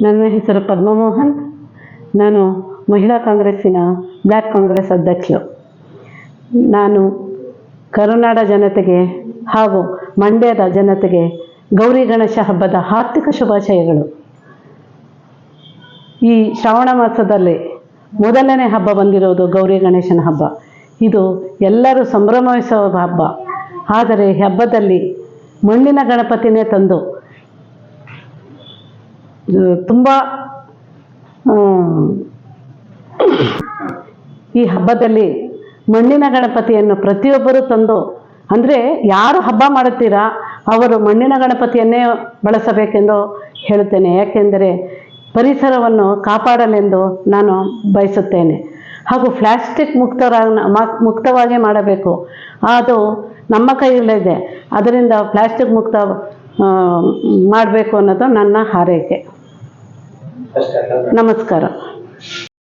ನನ್ನ ಹೆಸರು ಪದ್ಮಮೋಹನ್. ನಾನು ಮಹಿಳಾ ಕಾಂಗ್ರೆಸ್ಸಿನ ಬ್ಲ್ಯಾಕ್ ಕಾಂಗ್ರೆಸ್ ಅಧ್ಯಕ್ಷರು. ನಾನು ಕರುನಾಡ ಜನತೆಗೆ ಹಾಗೂ ಮಂಡ್ಯದ ಜನತೆಗೆ ಗೌರಿ ಗಣೇಶ ಹಬ್ಬದ ಹಾರ್ದಿಕ ಶುಭಾಶಯಗಳು. ಈ ಶ್ರಾವಣ ಮಾಸದಲ್ಲಿ ಮೊದಲನೇ ಹಬ್ಬ ಬಂದಿರೋದು ಗೌರಿ ಗಣೇಶನ ಹಬ್ಬ. ಇದು ಎಲ್ಲರೂ ಸಂಭ್ರಮಿಸುವ ಹಬ್ಬ. ಆದರೆ ಹಬ್ಬದಲ್ಲಿ ಮಣ್ಣಿನ ಗಣಪತಿನೇ ತಂದು ತುಂಬ ಈ ಹಬ್ಬದಲ್ಲಿ ಮಣ್ಣಿನ ಗಣಪತಿಯನ್ನು ಪ್ರತಿಯೊಬ್ಬರು ತಂದು, ಅಂದರೆ ಯಾರು ಹಬ್ಬ ಮಾಡುತ್ತೀರಾ, ಅವರು ಮಣ್ಣಿನ ಗಣಪತಿಯನ್ನೇ ಬಳಸಬೇಕೆಂದು ಹೇಳುತ್ತೇನೆ. ಯಾಕೆಂದರೆ ಪರಿಸರವನ್ನು ಕಾಪಾಡಲೆಂದು ನಾನು ಬಯಸುತ್ತೇನೆ. ಹಾಗೂ ಪ್ಲಾಸ್ಟಿಕ್ ಮುಕ್ತರ ಮುಕ್ತವಾಗಿ ಮಾಡಬೇಕು. ಅದು ನಮ್ಮ ಕೈಯಲ್ಲಿದೆ. ಅದರಿಂದ ಪ್ಲಾಸ್ಟಿಕ್ ಮುಕ್ತ ಮಾಡಬೇಕು ಅನ್ನೋದು ನನ್ನ ಹಾರೈಕೆ. ನಮಸ್ಕಾರ.